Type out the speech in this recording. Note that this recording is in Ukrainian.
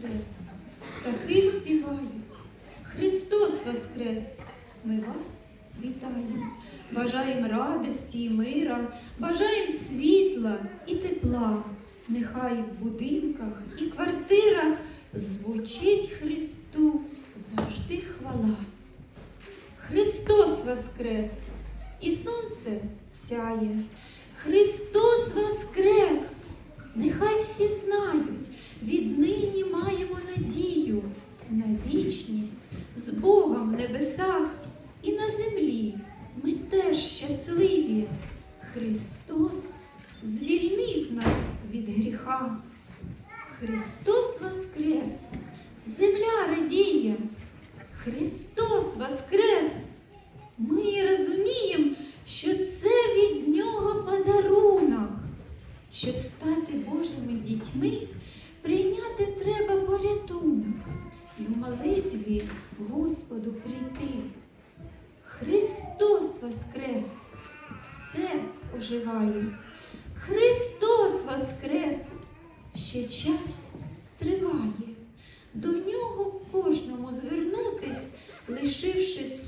воскрес! Птахи співають. Христос воскрес! Ми вас вітаємо. Бажаємо радості і мира, бажаємо світла і тепла. Нехай в будинках і квартирах звучить Христу завжди хвала. Христос воскрес, і сонце сяє. Христос воскрес! Нехай всі знають, віднині маємо надію на вічність з Богом в небесах і на землі. Ми теж щасливі. Христос звільнив нас від гріха. Христос воскрес! Земля радіє. Христос воскрес! Божими дітьми прийняти треба порятунок і в молитві Господу прийти. Христос Воскрес все оживає. Христос Воскрес ще час триває. До нього кожному звернутись, лишившись.